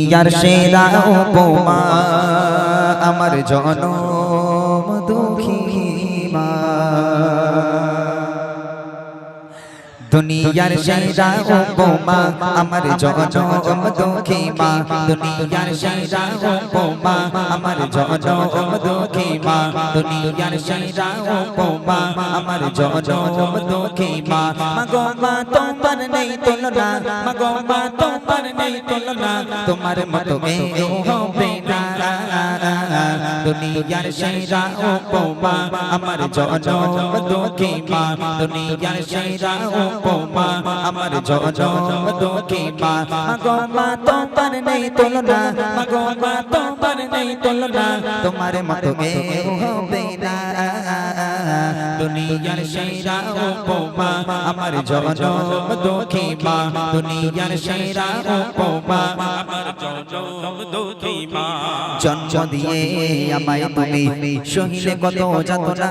ইয়ার সেরা উপমা আমার জনম দুনিয়ার সেরা উপমা আমার জনম দুঃখী মা। দুনিয়ার সেরা উপমা আমার জনম দুঃখী মা। দুনিয়ার সেরা উপমা আমার জনম দুঃখী মা। মাগো মা তোমার নেই তুলনা। মাগো মা তোমার নেই তুলনা। তোমার মতো কেউ হবে না। দুনিয়ার সেরা উপমা আমার জনম দুঃখী মা। দুনিয়ার সেরা উপমা আমার জনম দুঃখী মা। মাগো মা, তোমার নেই তুলনা। মাগো মা, তোমার নেই তুলনা। তোমার মতো কেউ হবে না। দুনিয়ার সেরা উপমা আমার জনম দুঃখী মা। দুনিয়ার সেরা উপমা আমার জনম দুঃখী মা। জন্ম দিয়ে আমায় তুমি সহিলে কত যাতনা।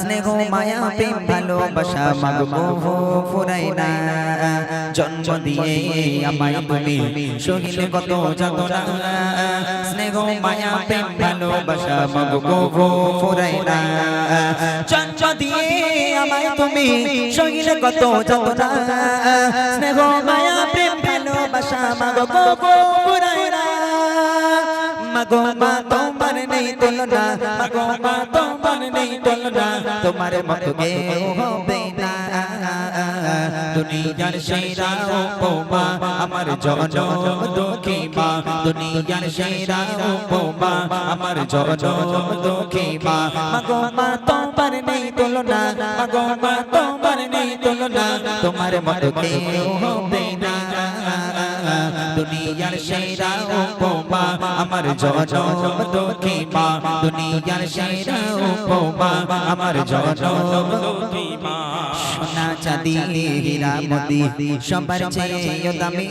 স্নেহ, মায়া, প্রেম, ভালোবাসা মাগো, ফুরাই না। জন্ম দিয়ে আমায় তুমি সহিলে কত যাতনা। স্নেহ মায়া প্রেম ভালোবাসা মাগো ফুরাই না জন্ম দিয়ে আমায় তুমি সহিলে কত যাতনা স্নেহ মায়া প্রেম ভালোবাসা মাগো ফুরাই না মাগো মা তোমার নেই তুলনা মাগো মা তোমার নেই তুলনা তোমার মতো কেউ হবে না দুনিয়ার সেরা উপমা, আমার জন দুঃখী মা। দুনিয়ার সেরা উপমা, আমার জন দুঃখী মা। মাগো মা, তোমার নেই তুলনা, মাগো মা, তোমার নেই তুলনা। তোমার মতো কেউ হবে না। দুনিয়ার সেরা উপমা, আমার জনম দুঃখী মা। দুনিয়ার সেরা উপমা, আমার জনম দুঃখী মা। সোনা চাঁদি, হীরা মতি, সবার চেয়ে দামি।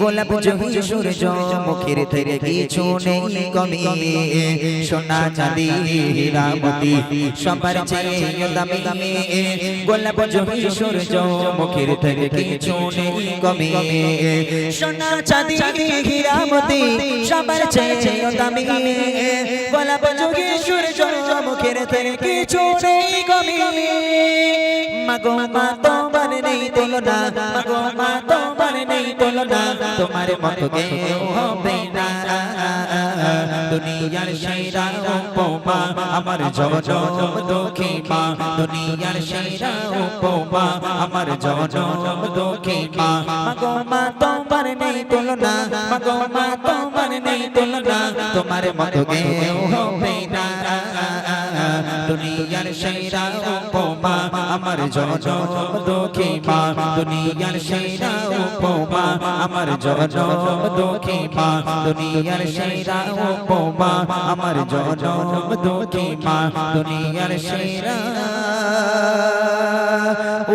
গোলাপ জহি, সূর্য মুখের থেকে কিছু নেই কমি। সোনা চাঁদি, হীরা মতি, সবার চেয়ে দামি। গোলাপ জহি, সূর্য মুখের থেকে কিছু নেই কমি। সোনা চাঁদি হীরামতি সবার চেয়ে দামি। গোলাপ জহি সূর্য মুখের থেকে কিছু নেই কমি মাগো, মা, তোমার নেই তুলনা। মাগো, মা, তোমার নেই তুলনা। তোমার মতো কেউ হবে না। দুনিয়ার সেরা উপমা, আমার জনম দুঃখী মা দুনিয়ার সেরা উপমা, আমার জনম দুঃখী মা মাগো মা, তোমার নেই তুলনা মা, তোমার নেই তুলনা। তোমার মতো কেউ হবে না। দুনিয়ার সেরা উপমা, আমার জনম দুঃখী মা। দুনিয়ার সেরা উপমা, আমার জনম দুঃখী মা। দুনিয়ার সেরা উপমা, আমার জনম দুঃখী মা। দুনিয়ার সেরা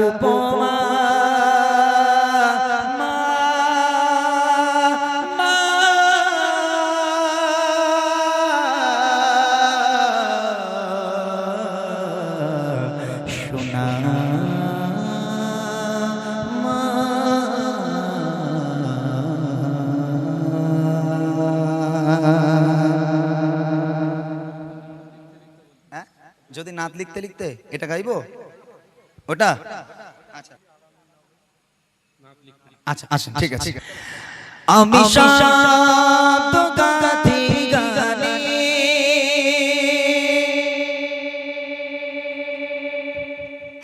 উপমা। যদি নাত লিখতে লিখতে এটা গাইবো? ওটা? আচ্ছা। আচ্ছা আচ্ছা ঠিক আছে। আমি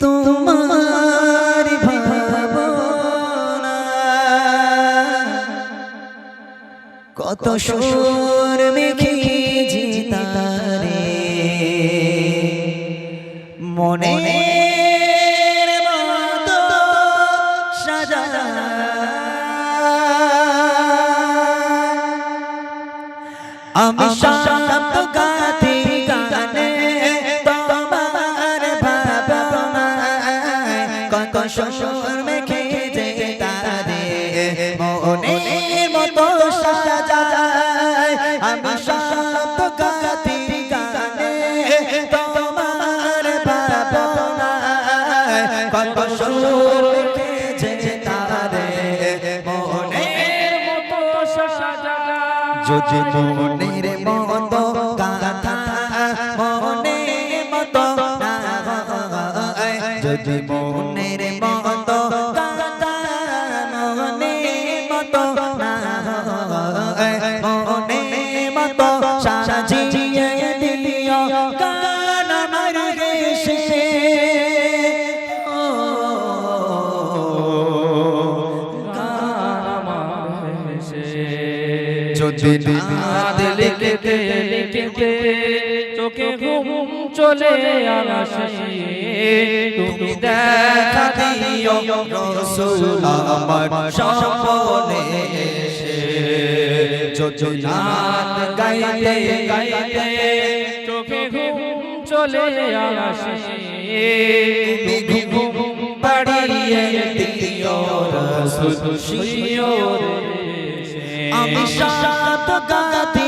তোমার কত সুর আমি শান্ত গাথি গানে তোমার ভাবনায় কত সুর মেঘে তারে মনের মতো সাজায়। আমি শান্ত গাথি গানে তোমার ভাবনায় কত সুর মেঘে তারে মনের মতো যদি মনের গান আমার দেশে যদি নাত লিখতে লিখতে চোখে ঘুম চলে আসে তুমি দেখা দিও রসুল আমার সম্পনে এসে। গাইতে গাইতে চোখে ঘুম চলে আসে তুমি ঘুম বাড়িয়ে দিও রসুল শিওর আমি সাত গাতি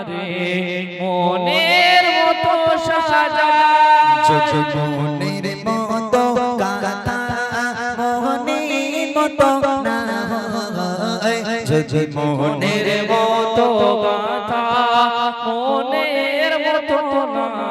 তারে মনের মতো সাজা। যদি মনের মতো গাথা মনের মতো না যদি মনের মতো গাথা মনের মতো না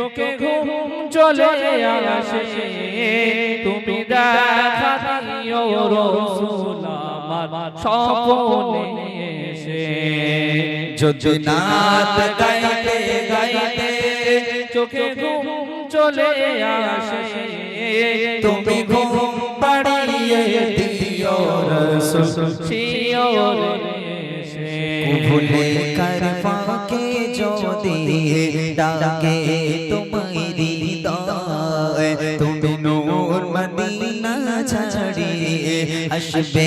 চোখে ঘুম চলে আসে। তুমি দেখা দিও রসুল আমার স্বপনে এসে। যদি নাত গাইতে গাইতে চোখে ঘুম চলে আসে। তুমি ঘুম পাড়িয়ে দিও রসুল। এসে ভুলে কর ফাঁকে যদি ডাকে তোমারি হৃদয়, তুমি নূর মদিনা ছাড়িয়ে আসবে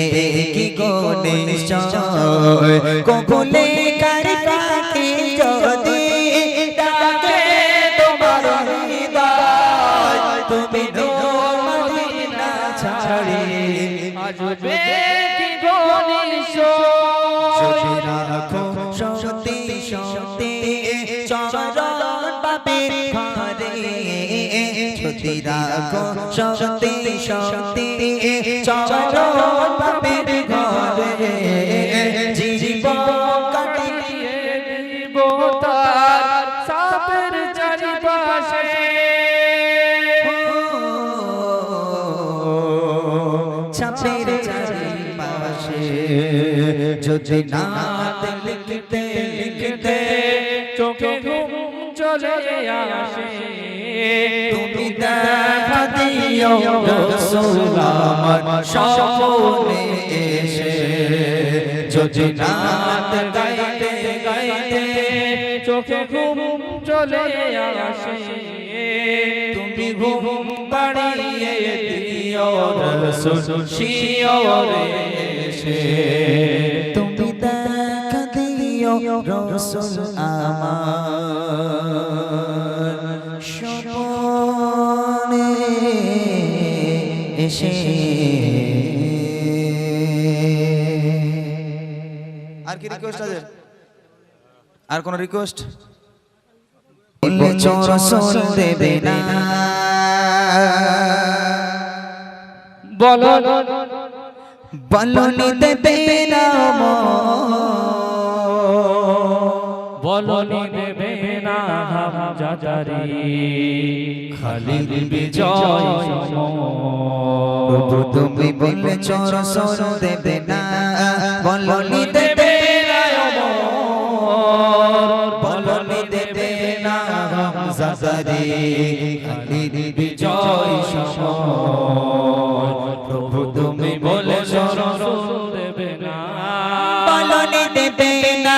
কি গোনে নিশ্চয় ভুলে বাপের ঘরে। যদি রাখো সত্যি সত্যি চরণ বাপের ঘরে। জীবন কাটিয়ে দিব তার সাপের চারিপাশে। ছাপের চারিপাশে। যদি নাত লিখতে আসে তুমি দেখা দিও রসুল এসে। যদি নাত গাইতে গাইতে চোখে ঘুম চলে আসে। তুমি ঘুম বাড়িয়ে দিও রসুল শিওরে এসে। তুমি দেখা দিও রসুল আমার এসে। আর কি রিকোয়েস্ট আছে? আর কোন রিকোয়েস্ট বললে চোর সোল দেবে না। বলো বলনি দেবে না বলনি দেবে না হাম যাজারি খালি বিজয় তুমি বললে, চোর সোল দেবে না। বলনি, দেবে না বলনি, দেবে না, হামজাদারি। খালির বিজয় সময় প্রভু তুমি বলে দেবে না। বলনি, দেবে না।